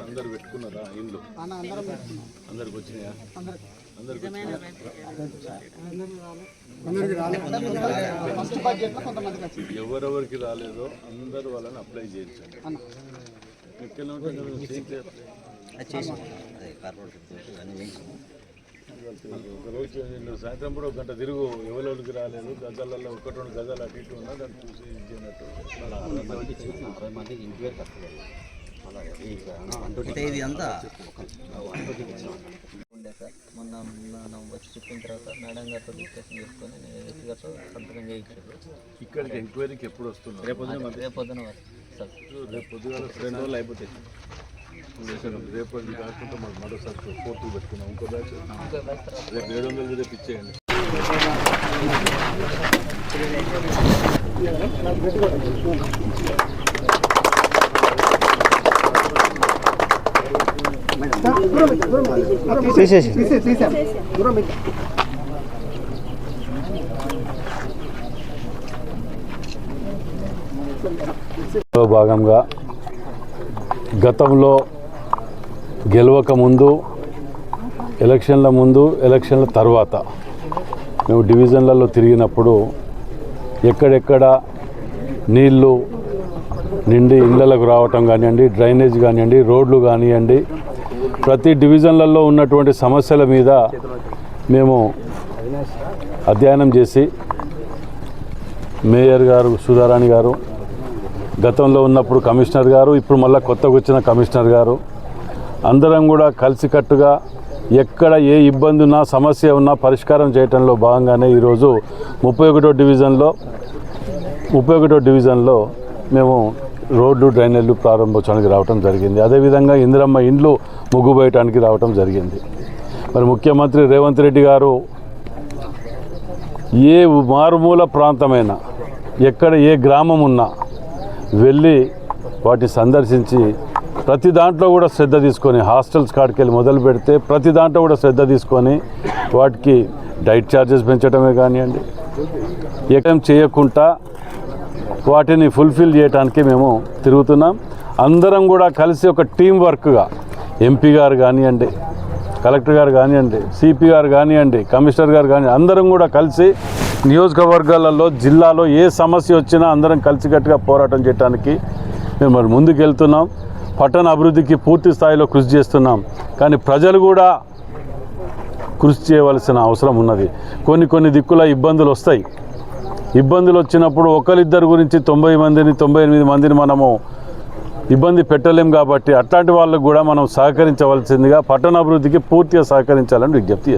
అందరు పెట్టుకున్నారా అందరికి వచ్చినాయా ఎవరెవరికి రాలేదో అందరు వాళ్ళని అప్లై చేయించండి. ఎక్కడ ఒక రోజు నిన్ను సాయంత్రం కూడా ఒక గంట తిరుగు ఎవరెవరికి రాలేదు. గజాలలో ఒకటి రెండు గజాలు అటు ఇటు ఉన్నా దాన్ని చూసి అంటే ఇది అంతా ఉండే సార్. మొన్న మనం వచ్చి చెప్పిన తర్వాత మేడం గారితో డిస్కషన్ చేసుకొని నేను ఎస్సీ గారితో సంతకం చేయించారు. ఇక్కడికి ఎంక్వైరీకి ఎప్పుడు వస్తున్నారు? రేపు రేపు పొద్దున వరకు సార్ రేపు పొద్దుగాల రెండు రోజులు అయిపోతాయి. రేపు కాకుండా మనం మరోసారి ఫోర్త్ పెట్టుకున్నాం ఇంకో బ్యాచ్ రేపు ఏడు వందలు రేపు ఇచ్చేయండి. తీసేసి. తీసేసి దూరం పెట్టు. లో భాగంగా గతంలో గెలవక ముందు ఎలక్షన్ల ముందు ఎలక్షన్ల తర్వాత మేము డివిజన్లలో తిరిగినప్పుడు ఎక్కడెక్కడ నీళ్ళు నిండి ఇళ్ళకు రావటం కానివ్వండి డ్రైనేజ్ కానివ్వండి రోడ్లు కానివ్వండి ప్రతి డివిజన్లలో ఉన్నటువంటి సమస్యల మీద మేము అధ్యయనం చేసి మేయర్ గారు సుధారాణి గారు గతంలో ఉన్నప్పుడు కమిషనర్ గారు ఇప్పుడు మళ్ళీ కొత్తగా వచ్చిన కమిషనర్ గారు అందరం కూడా కలిసికట్టుగా ఎక్కడ ఏ ఇబ్బంది ఉన్నా సమస్య ఉన్నా పరిష్కారం చేయటంలో భాగంగానే ఈరోజు ముప్పై ఒకటో డివిజన్లో ముప్పై ఒకటో డివిజన్లో మేము రోడ్లు డ్రైనేజీలు ప్రారంభోత్సవానికి రావడం జరిగింది. అదేవిధంగా ఇందిరమ్మ ఇండ్లు ముగ్గుబోయటానికి రావడం రావటం జరిగింది. మరి ముఖ్యమంత్రి రేవంత్ రెడ్డి గారు ఏ మారుమూల ప్రాంతమైనా ఎక్కడ ఏ గ్రామం ఉన్నా వెళ్ళి వాటిని సందర్శించి ప్రతి దాంట్లో కూడా శ్రద్ధ తీసుకొని హాస్టల్స్ కాడికి వెళ్ళి మొదలు పెడితే ప్రతి దాంట్లో కూడా శ్రద్ధ తీసుకొని వాటికి డైట్ ఛార్జెస్ పెంచడమే కానివ్వండి. ఏకం చేయకుండా వాటిని ఫుల్ఫిల్ చేయడానికి మేము తిరుగుతున్నాం. అందరం కూడా కలిసి ఒక టీం వర్క్గా ఎంపీ గారు కానివ్వండి కలెక్టర్ గారు కానివ్వండి సిపి గారు కానివ్వండి కమిషనర్ గారు కానివ్వండి అందరం కూడా కలిసి నియోజకవర్గాలలో జిల్లాలో ఏ సమస్య వచ్చినా అందరం కలిసికట్టుగా పోరాటం చేయడానికి మేము మరి ముందుకు వెళ్తున్నాం పట్టణ అభివృద్ధికి పూర్తి స్థాయిలో కృషి చేస్తున్నాం. కానీ ప్రజలు కూడా కృషి చేయవలసిన అవసరం ఉన్నది. కొన్ని కొన్ని దిక్కుల ఇబ్బందులు వస్తాయి. ఇబ్బందులు వచ్చినప్పుడు ఒకరిద్దరు గురించి తొంభై మందిని తొంభై ఎనిమిది మందిని మనము ఇబ్బంది పెట్టలేం కాబట్టి అట్లాంటి వాళ్ళకు కూడా మనం సహకరించవలసిందిగా పట్టణాభివృద్ధికి పూర్తిగా సహకరించాలని విజ్ఞప్తి